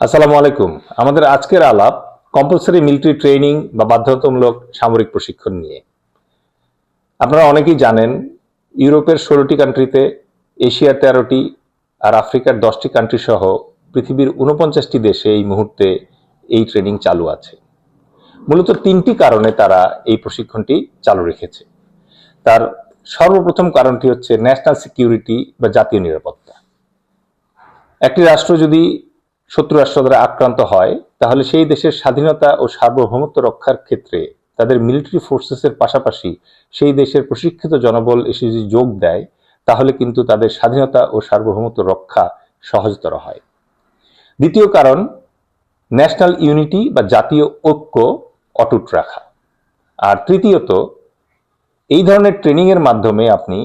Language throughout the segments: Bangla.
আসসালামু আলাইকুম। আমাদের আজকের আলাপ কম্পালসারি মিলিটারি ট্রেনিং বা বাধ্যতামূলক সামরিক প্রশিক্ষণ নিয়ে। আপনারা অনেকেই জানেন, ইউরোপের ষোলোটি কান্ট্রিতে এশিয়ার তেরোটি আর আফ্রিকার দশটি কান্ট্রি সহ পৃথিবীর উনপঞ্চাশটি দেশে এই মুহূর্তে এই ট্রেনিং চালু আছে। মূলত তিনটি কারণে তারা এই প্রশিক্ষণটি চালু রেখেছে। তার সর্বপ্রথম কারণটি হচ্ছে ন্যাশনাল সিকিউরিটি বা জাতীয় নিরাপত্তা। একটি রাষ্ট্র যদি শত্রু রাষ্ট্র দ্বারা আক্রান্ত হয়, তাহলে সেই দেশের স্বাধীনতা ও সার্বভৌমত্ব রক্ষার ক্ষেত্রে তাদের মিলিটারি ফোর্সেসের পাশাপাশি সেই দেশের প্রশিক্ষিত জনবল এসে যদি যোগ দেয়, তাহলে কিন্তু তাদের স্বাধীনতা ও সার্বভৌমত্ব রক্ষা সহজতর হয়। দ্বিতীয় কারণ ন্যাশনাল ইউনিটি বা জাতীয় ঐক্য অটুট রাখা। আর তৃতীয়ত, এই ধরনের ট্রেনিং এর মাধ্যমে আপনি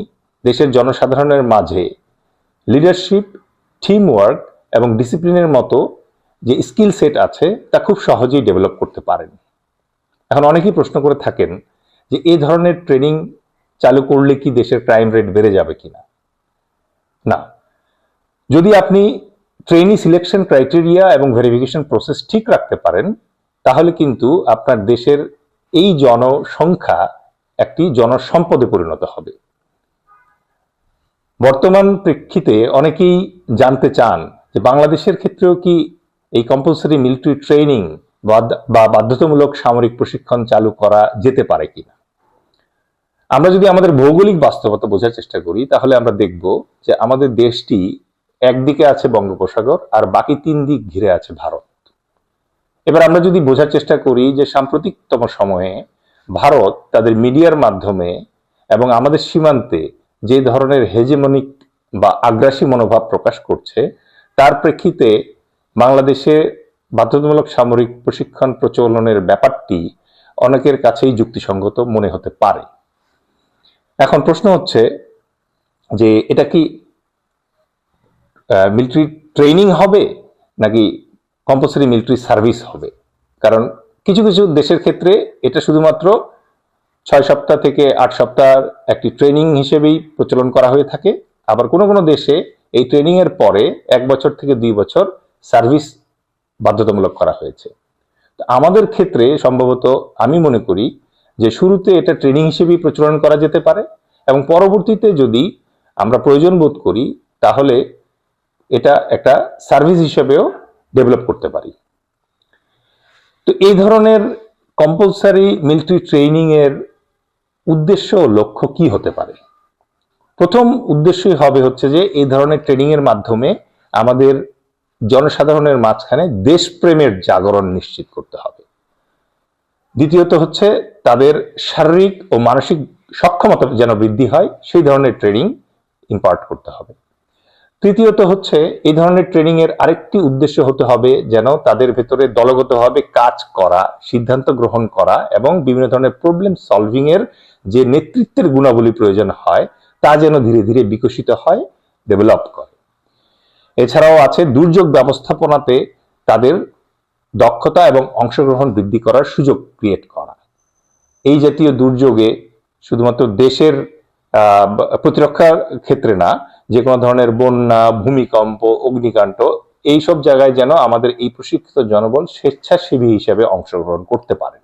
দেশের জনসাধারণের মাঝে লিডারশিপ টিম ওয়ার্ক এবং ডিসিপ্লিনের মতো যে স্কিল সেট আছে, তা খুব সহজেই ডেভেলপ করতে পারেন। এখন অনেকেই প্রশ্ন করে থাকেন যে এই ধরনের ট্রেনিং চালু করলে কি দেশের ক্রাইম রেট বেড়ে যাবে কিনা? না। যদি আপনি ট্রেনি সিলেকশন ক্রাইটেরিয়া এবং ভেরিফিকেশন প্রসেস ঠিক রাখতে পারেন, তাহলে কিন্তু আপনার দেশের এই জনসংখ্যা একটি জনসম্পদে পরিণত হবে। বর্তমান প্রেক্ষিতে অনেকেই জানতে চান যে বাংলাদেশের ক্ষেত্রেও কি এই কম্পালসারি মিলিটারি ট্রেনিং বা বাধ্যতামূলক সামরিক প্রশিক্ষণ চালু করা যেতে পারে কিনা? আমরা যদি আমাদের ভৌগোলিক বাস্তবতা বোঝার চেষ্টা করি, তাহলে আমরা দেখব যে আমাদের দেশটি একদিকে আছে বঙ্গোপসাগর আর বাকি তিন দিক ঘিরে আছে ভারত। এবার আমরা যদি বোঝার চেষ্টা করি যে সাম্প্রতিকতম সময়ে ভারত তাদের মিডিয়ার মাধ্যমে এবং আমাদের সীমান্তে যে ধরনের হেজেমনিক বা আগ্রাসী মনোভাব প্রকাশ করছে তার প্রেক্ষিতে বাংলাদেশে বাধ্যতামূলক সামরিক প্রশিক্ষণ প্রচলনের ব্যাপারটি অনেকের কাছেই যুক্তিসঙ্গত মনে হতে পারে। এখন প্রশ্ন হচ্ছে যে এটা কি মিলিটারি ট্রেনিং হবে নাকি কম্পালসারি মিলিটারি সার্ভিস হবে? কারণ কিছু কিছু দেশের ক্ষেত্রে এটা শুধুমাত্র ছয় সপ্তাহ থেকে আট সপ্তাহ একটি ট্রেনিং হিসেবেই প্রচলন করা হয়ে থাকে। আবার কোনো কোনো দেশে এই ট্রেনিং এর পরে এক বছর থেকে দুই বছর সার্ভিস বাধ্যতামূলক করা হয়েছে। আমাদের ক্ষেত্রে সম্ভবত আমি মনে করি যে শুরুতে এটা ট্রেনিং হিসেবেই প্রচলন করা যেতে পারে এবং পরবর্তীতে যদি আমরা প্রয়োজন বোধ করি, তাহলে এটা একটা সার্ভিস হিসেবেও ডেভেলপ করতে পারি। তো এই ধরনের কম্পালসারি মিলিটারি ট্রেনিং এর উদ্দেশ্য ও লক্ষ্য কি হতে পারে? প্রথম উদ্দেশ্যই হবে হচ্ছে যে এই ধরনের ট্রেনিং এর মাধ্যমে আমাদের জনসাধারণের মাঝখানে দেশপ্রেমের জাগরণ নিশ্চিত করতে হবে। দ্বিতীয়ত হচ্ছে তাদের শারীরিক ও মানসিক সক্ষমতা যেন বৃদ্ধি হয়, সেই ধরনের ট্রেনিং ইম্পার্ট করতে হবে। তৃতীয়ত হচ্ছে এই ধরনের ট্রেনিং এর আরেকটি উদ্দেশ্য হতে হবে যেন তাদের ভেতরে দলগতভাবে কাজ করা, সিদ্ধান্ত গ্রহণ করা এবং বিভিন্ন ধরনের প্রবলেম সলভিং এর যে নেতৃত্বের গুণাবলী প্রয়োজন হয় তা যেন ধীরে ধীরে বিকশিত হয় ডেভেলপ করে। এছাড়াও আছে দুর্যোগ ব্যবস্থাপনাতে তাদের দক্ষতা এবং অংশগ্রহণ বৃদ্ধি করার সুযোগ ক্রিয়েট করা। এই জাতীয় দুর্যোগে শুধুমাত্র দেশের প্রতিরক্ষার ক্ষেত্রে না, যে কোনো ধরনের বন্যা, ভূমিকম্প, অগ্নিকাণ্ড এইসব জায়গায় যেন আমাদের এই প্রশিক্ষিত জনবল স্বেচ্ছাসেবী হিসেবে অংশগ্রহণ করতে পারেন।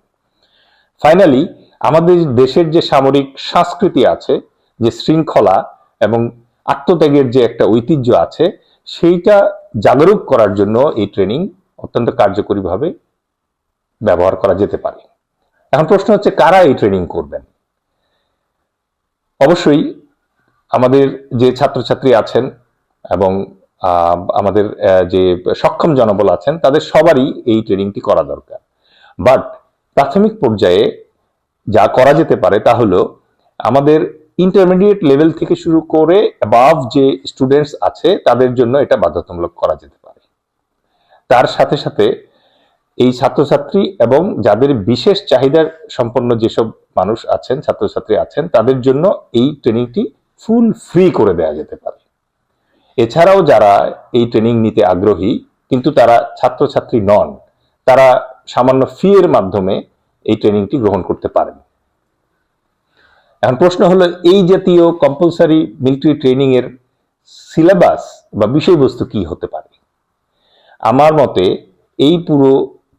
ফাইনালি আমাদের দেশের যে সামরিক সংস্কৃতি আছে যে শৃঙ্খলা এবং আত্মত্যাগের যে একটা ঐতিহ্য আছে, সেইটা জাগরুক করার জন্য এই ট্রেনিং অত্যন্ত কার্যকরীভাবে ব্যবহার করা যেতে পারে। এখন প্রশ্ন হচ্ছে, কারা এই ট্রেনিং করবেন? অবশ্যই আমাদের যে ছাত্রছাত্রী আছেন এবং আমাদের যে সক্ষম জনবল আছেন, তাদের সবারই এই ট্রেনিংটি করা দরকার। বাট প্রাথমিক পর্যায়ে যা করা যেতে পারে তা হলো, আমাদের ইন্টারমিডিয়েট লেভেল থেকে শুরু করে অ্যাবাভ যে স্টুডেন্টস আছে, তাদের জন্য এটা বাধ্যতামূলক করা যেতে পারে। তার সাথে সাথে এই ছাত্রছাত্রী এবং যাদের বিশেষ চাহিদার সম্পন্ন যেসব মানুষ আছেন, ছাত্রছাত্রী আছেন, তাদের জন্য এই ট্রেনিংটি ফুল ফ্রি করে দেওয়া যেতে পারে। এছাড়াও যারা এই ট্রেনিং নিতে আগ্রহী, কিন্তু তারা ছাত্রছাত্রী নন, তারা সামান্য ফি এর মাধ্যমে এই ট্রেনিংটি গ্রহণ করতে পারেন। এখন প্রশ্ন হলো, এই জাতীয় কম্পালসারি মিলিটারি ট্রেনিং এর সিলেবাস বা বিষয়বস্তু কি হতে পারে? আমার মতে, এই পুরো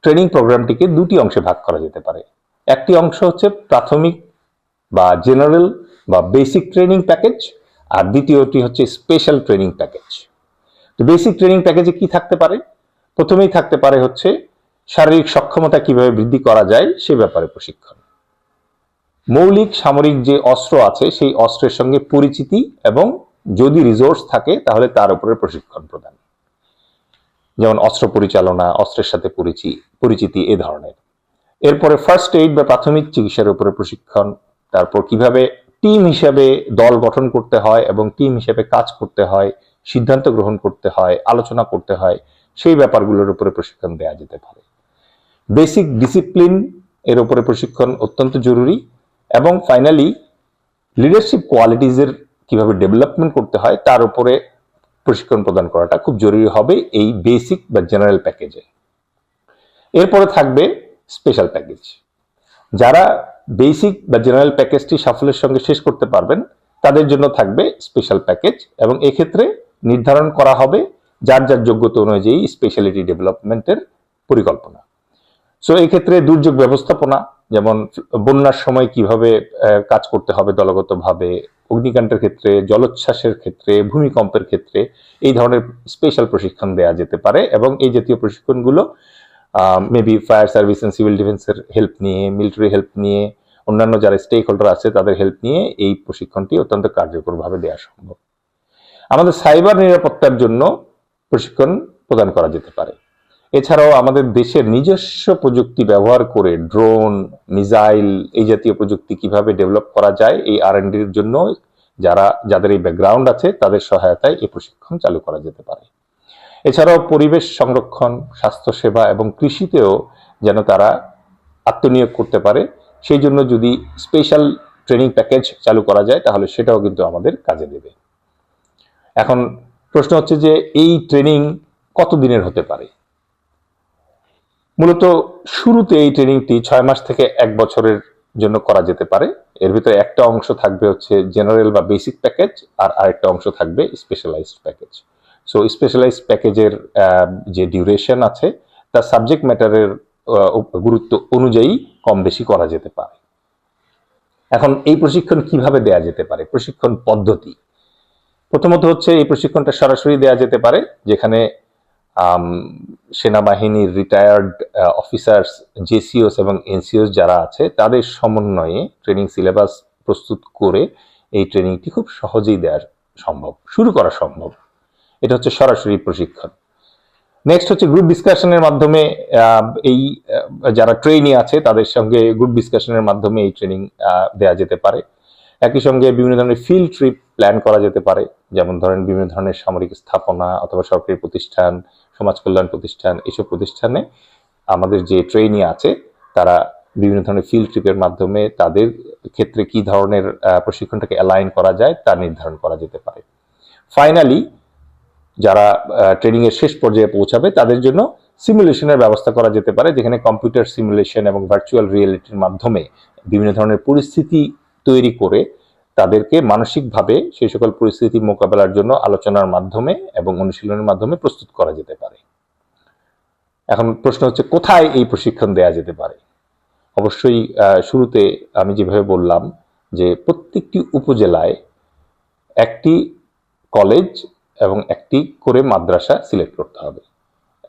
ট্রেনিং প্রোগ্রামটিকে দুটি অংশে ভাগ করা যেতে পারে। একটি অংশ হচ্ছে প্রাথমিক বা জেনারেল বা বেসিক ট্রেনিং প্যাকেজ আর দ্বিতীয়টি হচ্ছে স্পেশাল ট্রেনিং প্যাকেজ তো বেসিক ট্রেনিং প্যাকেজে কি থাকতে পারে? প্রথমেই থাকতে পারে হচ্ছে শারীরিক সক্ষমতা কীভাবে বৃদ্ধি করা যায়, সে ব্যাপারে প্রশিক্ষণ। মৌলিক সামরিক যে অস্ত্র আছে, সেই অস্ত্রের সঙ্গে পরিচিতি এবং যদি রিসোর্স থাকে, তাহলে তার উপরে প্রশিক্ষণ প্রদান। যেমন অস্ত্র পরিচালনা, অস্ত্রের সাথে পরিচি, পরিচিতি এ ধরনের। এরপরে ফার্স্ট এইড বা প্রাথমিক চিকিৎসার উপরে প্রশিক্ষণ, তারপর কীভাবে টিম হিসাবে দল গঠন করতে হয় এবং টিম হিসাবে কাজ করতে হয়, সিদ্ধান্ত গ্রহণ করতে হয়, আলোচনা করতে হয়, সেই ব্যাপারগুলোর উপরে প্রশিক্ষণ দেওয়া যেতে পারে। বেসিক ডিসিপ্লিন এর উপরে প্রশিক্ষণ অত্যন্ত জরুরি। এবং ফাইনালি লিডারশিপ কোয়ালিটিজের কীভাবে ডেভেলপমেন্ট করতে হয়, তার উপরে প্রশিক্ষণ প্রদান করাটা খুব জরুরি হবে এই বেসিক বা জেনারেল প্যাকেজে এরপরে থাকবে স্পেশাল প্যাকেজ যারা বেসিক বা জেনারেল প্যাকেজটি সাফল্যের সঙ্গে শেষ করতে পারবেন, তাদের জন্য থাকবে স্পেশাল প্যাকেজ এবং এক্ষেত্রে নির্ধারণ করা হবে যার যার যোগ্যতা অনুযায়ী স্পেশালিটি ডেভেলপমেন্টের পরিকল্পনা। সো এক্ষেত্রে দুর্যোগ ব্যবস্থাপনা যেমন বন্যার সময় কীভাবে কাজ করতে হবে দলগতভাবে, অগ্নিকাণ্ডের ক্ষেত্রে, জলোচ্ছ্বাসের ক্ষেত্রে, ভূমিকম্পের ক্ষেত্রে, এই ধরনের স্পেশাল প্রশিক্ষণ দেওয়া যেতে পারে এবং এই জাতীয় প্রশিক্ষণগুলো maybe fire service and civil ডিফেন্সের হেল্প নিয়ে মিলিটারি হেল্প নিয়ে, অন্যান্য যারা স্টেক হোল্ডার আছে তাদের হেল্প নিয়ে এই প্রশিক্ষণটি অত্যন্ত কার্যকরভাবে দেওয়া সম্ভব। আমাদের সাইবার নিরাপত্তার জন্য প্রশিক্ষণ প্রদান করা যেতে পারে। এছাড়াও আমাদের দেশের নিজস্ব প্রযুক্তি ব্যবহার করে ড্রোন, মিসাইল এই জাতীয় প্রযুক্তি কীভাবে ডেভেলপ করা যায়, এই আর এন ডির জন্য যারা, যাদের এই ব্যাকগ্রাউন্ড আছে, তাদের সহায়তায় এই প্রশিক্ষণ চালু করা যেতে পারে। এছাড়াও পরিবেশ সংরক্ষণ, স্বাস্থ্যসেবা এবং কৃষিতেও যেন তারা আত্মনিয়োগ করতে পারে, সেই জন্য যদি স্পেশাল ট্রেনিং প্যাকেজ চালু করা যায়, তাহলে সেটাও কিন্তু আমাদের কাজে দেবে। এখন প্রশ্ন হচ্ছে যে এই ট্রেনিং কত দিনের হতে পারে? মূলত শুরুতে এই ট্রেনিংটি ছয় মাস থেকে এক বছরের জন্য করা যেতে পারে। এর ভিতরে একটা অংশ থাকবে হচ্ছে জেনারেল বা বেসিক প্যাকেজ আর আরেকটা অংশ থাকবে স্পেশালাইজড প্যাকেজ সো স্পেশালাইজড প্যাকেজের যে ডিউরেশন আছে, তার সাবজেক্ট ম্যাটারের গুরুত্ব অনুযায়ী কম বেশি করা যেতে পারে। এখন এই প্রশিক্ষণ কীভাবে দেয়া যেতে পারে? প্রশিক্ষণ পদ্ধতি। প্রথমত হচ্ছে এই প্রশিক্ষণটা সরাসরি দেয়া যেতে পারে, যেখানে সেনাবাহিনীর রিটায়ার্ড অফিসার্স জেসিওস এবং এনসিওস যারা আছে, তাদের সমন্বয়ে ট্রেনিং সিলেবাস প্রস্তুত করে এই ট্রেনিংটি খুব সহজেই দেওয়া সম্ভব, শুরু করা সম্ভব। এটা হচ্ছে সরাসরি প্রশিক্ষণ। নেক্সট হচ্ছে গ্রুপ ডিসকাশনের মাধ্যমে এই যারা ট্রেনি আছে, তাদের সঙ্গে গ্রুপ ডিসকাশনের মাধ্যমে এই ট্রেনিং দেওয়া যেতে পারে। একই সঙ্গে বিভিন্ন ধরনের ফিল্ড ট্রিপ প্ল্যান করা যেতে পারে, যেমন ধরেন বিভিন্ন ধরনের সামরিক স্থাপনা অথবা সরকারি প্রতিষ্ঠান সমাজ কল্যাণ প্রতিষ্ঠান এইসব প্রতিষ্ঠানে আমাদের যে ট্রেনি আছে, তারা বিভিন্ন ধরনের ফিল্ড ট্রিপের মাধ্যমে তাদের ক্ষেত্রে কি ধরনের প্রশিক্ষণটাকে অ্যালাইন করা যায় তা নির্ধারণ করা যেতে পারে। ফাইনালি যারা ট্রেনিং এর শেষ পর্যায়ে পৌঁছাবে, তাদের জন্য সিমুলেশনের ব্যবস্থা করা যেতে পারে, যেখানে কম্পিউটার সিমুলেশন এবং ভার্চুয়াল রিয়েলিটির মাধ্যমে বিভিন্ন ধরনের পরিস্থিতি তৈরি করে তাদেরকে মানসিকভাবে সেই সকল পরিস্থিতি মোকাবেলার জন্য আলোচনার মাধ্যমে এবং অনুশীলনের মাধ্যমে প্রস্তুত করা যেতে পারে। এখন প্রশ্ন হচ্ছে, কোথায় এই প্রশিক্ষণ দেয়া যেতে পারে? অবশ্যই শুরুতে আমি যেভাবে বললাম যে প্রত্যেকটি উপজেলায় একটি কলেজ এবং একটি করে মাদ্রাসা সিলেক্ট করতে হবে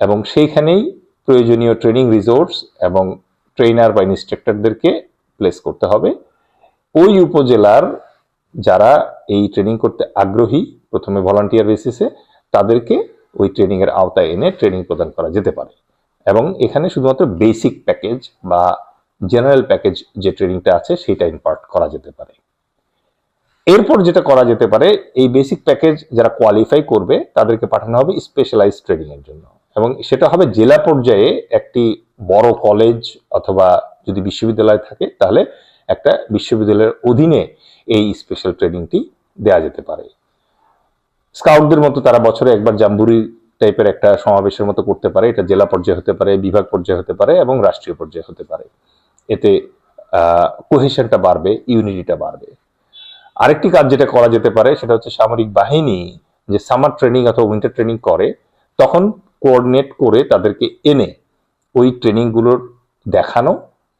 এবং সেইখানেই প্রয়োজনীয় ট্রেনিং রিসোর্স এবং ট্রেনার বা ইনস্ট্রাক্টরদেরকে প্লেস করতে হবে। ওই উপজেলার যারা এই ট্রেনিং করতে আগ্রহী, প্রথমে ভলান্টিয়ার বেসিসে তাদেরকে ওই ট্রেনিংয়ের আওতায় এনে ট্রেনিং প্রদান করা যেতে পারে। এবং এখানে শুধুমাত্র বেসিক প্যাকেজ বা জেনারেল প্যাকেজ যে ট্রেনিংটা আছে, সেটা ইম্পার্ট করা যেতে পারে। এরপর যেটা করা যেতে পারে, এই বেসিক প্যাকেজ যারা কোয়ালিফাই করবে, তাদেরকে পাঠানো হবে স্পেশালাইজ ট্রেনিং এর জন্য। এবং সেটা হবে জেলা পর্যায়ে একটি বড় কলেজ অথবা যদি বিশ্ববিদ্যালয় থাকে, তাহলে একটা বিশ্ববিদ্যালয়ের অধীনে এই স্পেশাল ট্রেনিংটি দেওয়া যেতে পারে। স্কাউটদের মতো তারা বছরে একবার জাম্বুরি টাইপের একটা সমাবেশের মতো করতে পারে। এটা জেলা পর্যায়ে হতে পারে, বিভাগ পর্যায়ে হতে পারে এবং রাষ্ট্রীয় পর্যায়ে হতে পারে। এতে কোহেশনটা বাড়বে ইউনিটিটা বাড়বে। আরেকটি কাজ যেটা করা যেতে পারে, সেটা হচ্ছে সামরিক বাহিনী যে সামার ট্রেনিং অথবা উইন্টার ট্রেনিং করে, তখন কোঅর্ডিনেট করে তাদেরকে এনে ওই ট্রেনিংগুলোর দেখানো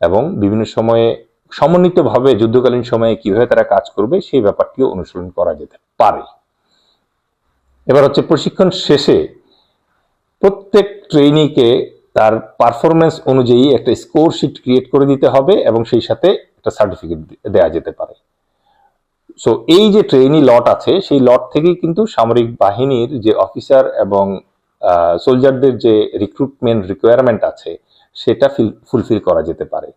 এবং বিভিন্ন সময়ে সমন্বিতভাবে যুদ্ধকালীন সময়ে কীভাবে তারা কাজ করবে, সেই ব্যাপারটিও অনুসরণ করা যেতে পারে। এবার হচ্ছে প্রশিক্ষণ শেষে প্রত্যেক ট্রেনিকে তার পারফরমেন্স অনুযায়ী একটা স্কোর শিট ক্রিয়েট করে দিতে হবে এবং সেই সাথে একটা সার্টিফিকেট দেওয়া যেতে পারে। সো এই যে ট্রেনি লট আছে, সেই লট থেকেই কিন্তু সামরিক বাহিনীর যে অফিসার এবং সোলজারদের যে রিক্রুটমেন্ট রিকোয়ারমেন্ট আছে, সেটা ফুলফিল করা যেতে পারে।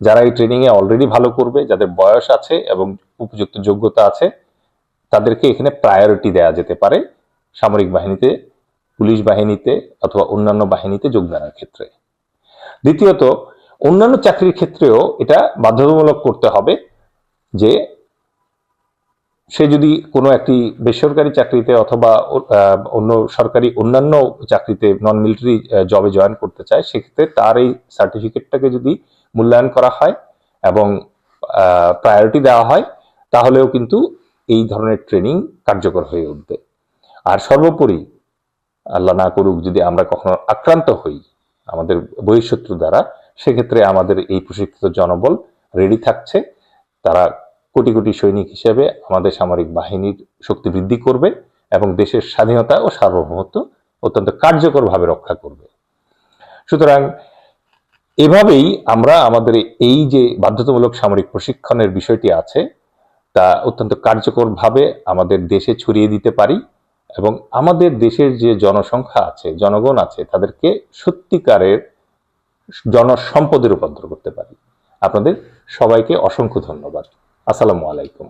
যারা এই ট্রেনিং এ অলরেডি ভালো করবে, যাদের বয়স আছে এবং উপযুক্ত যোগ্যতা আছে, তাদেরকে এখানে প্রায়োরিটি দেওয়া যেতে পারে সামরিক বাহিনীতে, পুলিশ বাহিনীতে অথবা অন্যান্য বাহিনীতে যোগদানের ক্ষেত্রে। দ্বিতীয়ত, অন্যান্য চাকরির ক্ষেত্রেও এটা বাধ্যতামূলক করতে হবে যে সে যদি কোনো একটি বেসরকারি চাকরিতে অথবা অন্য সরকারি অন্যান্য চাকরিতে নন মিলিটারি জবে জয়েন করতে চায়, সেক্ষেত্রে তার এই সার্টিফিকেটটাকে যদি মূল্যায়ন করা হয় এবং প্রায়োরিটি দেওয়া হয়, তাহলেও কিন্তু এই ধরনের ট্রেনিং কার্যকর হয়ে উঠবে। আর সর্বোপরি আল্লাহ না করুক যদি আমরা কখনো আক্রান্ত হই আমাদের বহিঃশত্রু দ্বারা, সেক্ষেত্রে আমাদের এই প্রশিক্ষিত জনবল রেডি থাকছে। তারা কোটি কোটি সৈনিক হিসেবে আমাদের সামরিক বাহিনীর শক্তি বৃদ্ধি করবে এবং দেশের স্বাধীনতা ও সার্বভৌমত্ব অত্যন্ত কার্যকরভাবে রক্ষা করবে। সুতরাং এভাবেই আমরা আমাদের এই যে বাধ্যতামূলক সামরিক প্রশিক্ষণের বিষয়টি আছে, তা অত্যন্ত কার্যকরভাবে আমাদের দেশে ছড়িয়ে দিতে পারি এবং আমাদের দেশের যে জনসংখ্যা আছে, জনগণ আছে, তাদেরকে সত্যিকারের জনসম্পদে রূপান্তর করতে পারি। আপনাদের সবাইকে অসংখ্য ধন্যবাদ। আসসালামু আলাইকুম।